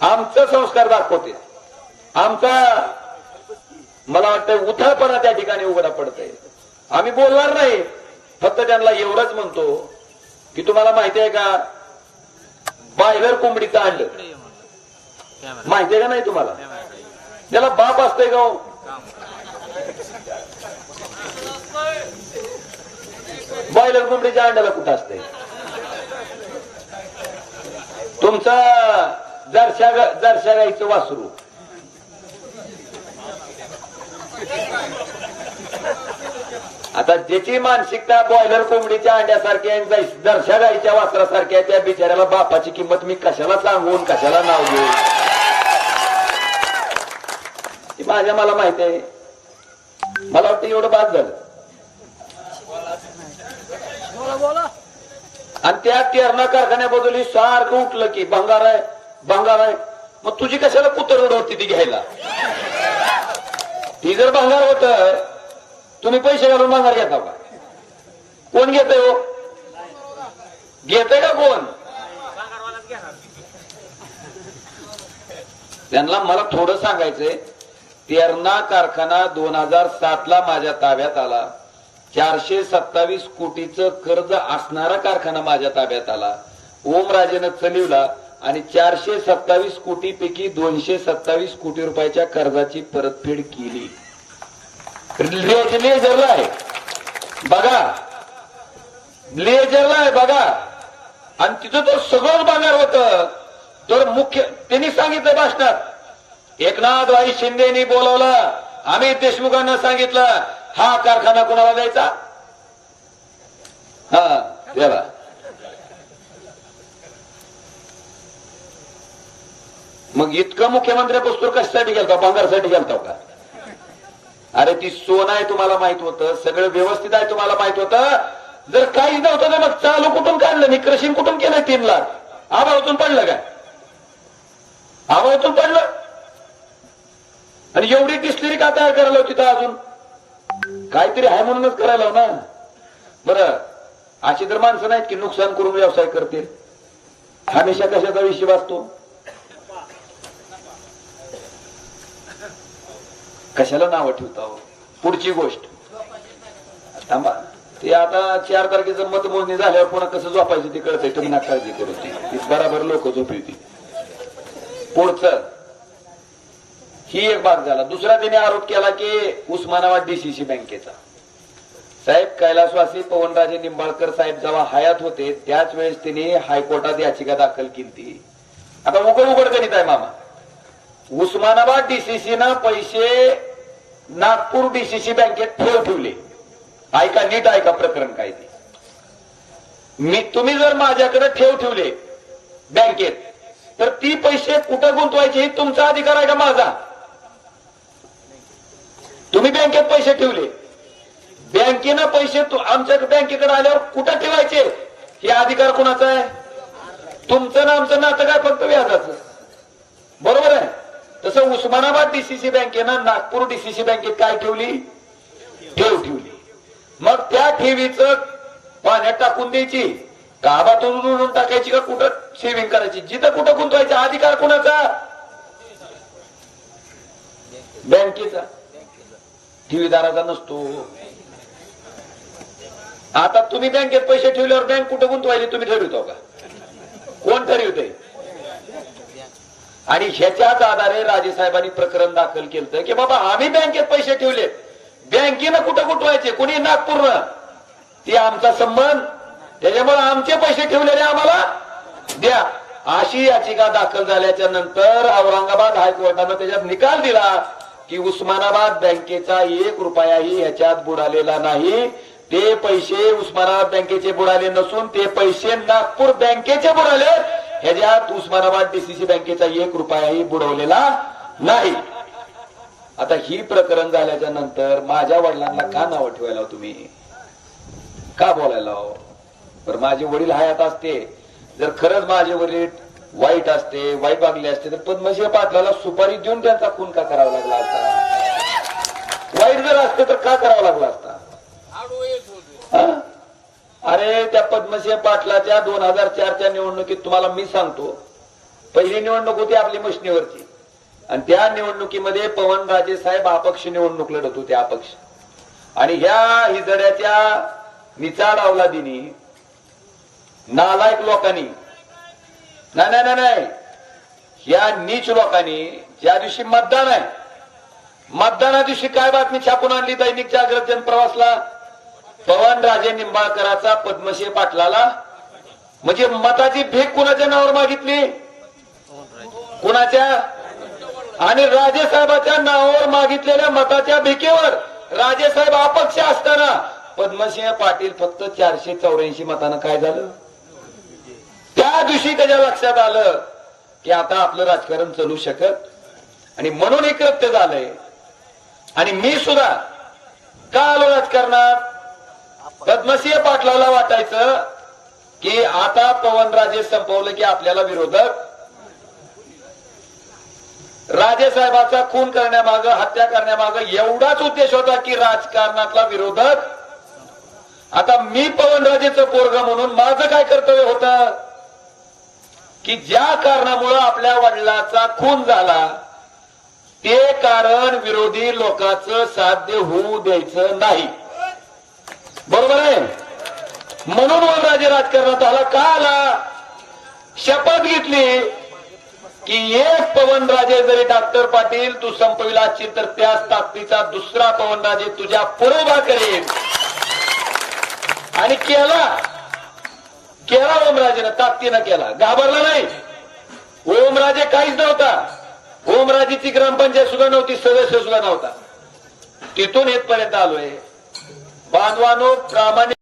आमचं संस्कार दाखवते आमचा मला वाटतं उथळपणा त्या ठिकाणी उघडा पडतंय. आम्ही बोलणार नाही. फक्त त्यांना एवढंच म्हणतो की तुम्हाला माहिती आहे का? बायलर कोंबडीचं आणलं. माहिती आहे का नाही तुम्हाला? त्याला बाप असतंय का हो? बॉयलर कोंबडीच्या अंड्याला कुठं असतंय? तुमचा जरशा जरशा गाईचं वासरू. आता ज्याची मानसिकता बॉयलर कोंबडीच्या अंड्यासारखी आणि जरशा गाईच्या वासरासारखी आहे त्या बिचाऱ्याला बापाची किंमत मी कशाला सांगून कशाला नाव घेऊ ती माझ्या मला माहिती आहे. मला वाटतं एवढं बाद झालं. आणि त्या तेरणा कारखान्याबद्दल सारखं उठलं की भंगार आहे. भंगार आहे. मग तुझी कशाला कुतर होती ती घ्यायला? ती जर भंगार होत तुम्ही पैसे घालून भंगार घेता का? कोण घेतय हो? घेतय का कोण? त्यांना मला थोडं सांगायचंय तेरणा कारखाना दोन हजार सात ला माझ्या ताब्यात आला. चारशे सत्तावीस कोटीचं कर्ज असणारा कारखाना माझ्या ताब्यात आला. ओमराजेनं चलिवला. आणि चारशे सत्तावीस कोटी पैकी दोनशे सत्तावीस कोटी रुपयाच्या कर्जाची परतफेड केली. लेजरला आहे. बघा. लेजरला आहे बघा. आणि तिथं तर सगळंच बाजार होत. तर मुख्य त्यांनी सांगितलं भाषणात एकनाथ भाई शिंदेनी बोलवलं. आम्ही देशमुखांना सांगितलं हा कारखाना कोणाला द्यायचा? हा मग इतकं मुख्यमंत्री कस्तूर कशासाठी गेलता भांगारसाठी गेलता का? अरे ती सोन आहे तुम्हाला माहीत होतं सगळं व्यवस्थित आहे तुम्हाला माहीत होतं. जर काही नव्हतं तर मग चालू कुठून काढलं? मी क्रशिंग कुठून केलं तीन लाख? आबाळतून पडलं काय? आबाळतून पडलं? आणि एवढी डिस्टरी का तयार करायला होती तर अजून? काहीतरी आहे म्हणूनच करायला हो ना? बरं अशी तर माणसं नाहीत की नुकसान करून व्यवसाय करतील. हमेशा कशाचा विषय असतो कशाला नावं ठेवता हो? पुढची गोष्ट. थांबा. ते आता चार तारखेचं मतमोजणी झाल्यावर पुन्हा कसं झोपायचं ते कळतंय. तुम्ही ना काळजी करू. ती बराबर लोक झोपी पुढचं. ही एक भाग झाला. दुसरा त्याने आरोप केला की उस्मानाबाद डीसीसी बँकेचा. साहेब कैलासवासी पवनराजे निंबाळकर साहेब जेव्हा हयात होते त्याच वेळेस त्यांनी हायकोर्टात याचिका दाखल केली. आता उघड उघड गणित आहे मामा. उस्मानाबाद डीसीसी ना पैसे नागपूर डीसीसी बँकेत ठेव ठेवले. ऐका नीट ऐका प्रकरण काय ते. मी तुम्ही जर माझ्याकडे ठेव ठेवले बँकेत तर ती पैसे कुठं गुंतवायचे हे तुमचा अधिकार आहे का माझा? तुम्ही बँकेत पैसे ठेवले. बँकेनं पैसे आमच्या बँकेकडे आल्यावर कुठं ठेवायचे? हे अधिकार कोणाचा आहे? तुमचं ना आमचं नातं काय फक्त व्याजाचं? तसं उस्मानाबाद डीसीसी बँकेनं नागपूर डीसीसी बँकेत काय ठेवली? ठेव ठेवली. मग त्या ठेवीच पाण्यात टाकून द्यायची. गावातून उडून टाकायची का कुठं? सेव्हिंग करायची. जिथं कुठं गुंतवायचा अधिकार कोणाचा? बँकेचा. ठेवीदाराचा नसतो. आता तुम्ही बँकेत पैसे ठेवल्यावर बँक कुठं गुंतवायची? तुम्ही ठरवितो का? कोण ठरवितोय? आणि ह्याच्याच आधारे राजे साहेबांनी प्रकरण दाखल केलं की बाबा आम्ही बँकेत पैसे ठेवले बँकेनं कुठं कुठवायचे कुणी नागपूरनं? ते आमचा संबंध. त्याच्यामुळे आमचे पैसे ठेवलेले आम्हाला द्या. अशी याचिका दाखल झाल्याच्यानंतर औरंगाबाद हायकोर्टानं त्याच्यात निकाल दिला की उस्मानाबाद बँकेचा एक रुपयाही ह्याच्यात बुडालेला नाही. ते पैसे उस्मानाबाद बँकेचे बुडाले नसून ते पैसे नागपूर बँकेचे बुडाले ह्याच्यात उस्मानाबाद डीसीसी बँकेचा एक रुपयाही बुडवलेला नाही. आता ही प्रकरण झाल्याच्यानंतर माझ्या वडिलांना का नाव ठेवायला तुम्ही? का बोलायला? बरं माझे वडील हयात असते. जर खरंच माझे वडील वाईट असते वाईट वागले असते तर पद्मश्री पाटलाला सुपारी देऊन त्यांचा खून का करावा लागला असता? वाईट जर असते तर का करावा लागला असता? अरे त्या पद्मसिंह पाटलाच्या दोन हजार चारच्या निवडणुकीत तुम्हाला मी सांगतो पहिली निवडणूक होती आपली मशनीवरची. आणि त्या निवडणुकीमध्ये पवन राजे साहेब अपक्ष निवडणूक लढत होते अपक्ष. आणि ह्या हिजड्याच्या निचाड अवलादीनी नालायक लोकांनी नाही नाही नाही नाही. या नीच लोकांनी ज्या दिवशी मतदान आहे मतदाना दिवशी काय बातमी छापून आणली दैनिक जागृत जनप्रवासला पवन राजे निंबाळकराचा पद्मश्री पाटलाला म्हणजे मताची भीक कुणाच्या नावावर मागितली? कुणाच्या? आणि राजेसाहेबाच्या नावावर मागितलेल्या मताच्या भिकेवर राजेसाहेब अपक्ष असताना पद्मसिंह पाटील फक्त चारशे चौऱ्याऐंशी मतानं काय झालं? त्या दिवशी त्याच्या लक्षात आलं की आता आपलं राजकारण चालू शकत आणि म्हणून हे कृत्य झालंय. आणि मी सुद्धा का आलो राजकारणात? पद्मसिंह पाटलाला वाटायचं की आता पवनराजे संपवलं की आपल्याला विरोधक राजेसाहेबाचा खून करण्यामाग हत्या करण्यामाग एवढाच उद्देश होता की राजकारणातला विरोधक आता मी पवनराजेचं पोरग म्हणून माझं काय कर्तव्य होतं? की ज्या कारणामुळं आपल्या वडिलाचा खून झाला ते कारण विरोधी लोकांचं साध्य होऊ द्यायचं नाही. बरोबर आहे. म्हणून वनराजे राजकारणात आला. का आला? शपथ घेतली की एक पवनराजे जरी डॉक्टर पाटील तू संपविला असशील तर त्याच ताकदीचा दुसरा पवनराजे तुझ्या पुरोबा करेल. आणि केला. केला ओमराजेनं ताकदीनं केला. घाबरला नाही. ओमराजे काहीच नव्हता. ओमराजेची ग्रामपंचायत सुद्धा नव्हती सदस्य सुद्धा नव्हता. तिथून येतपर्यंत आलोय. बांधवानो प्रामाणिक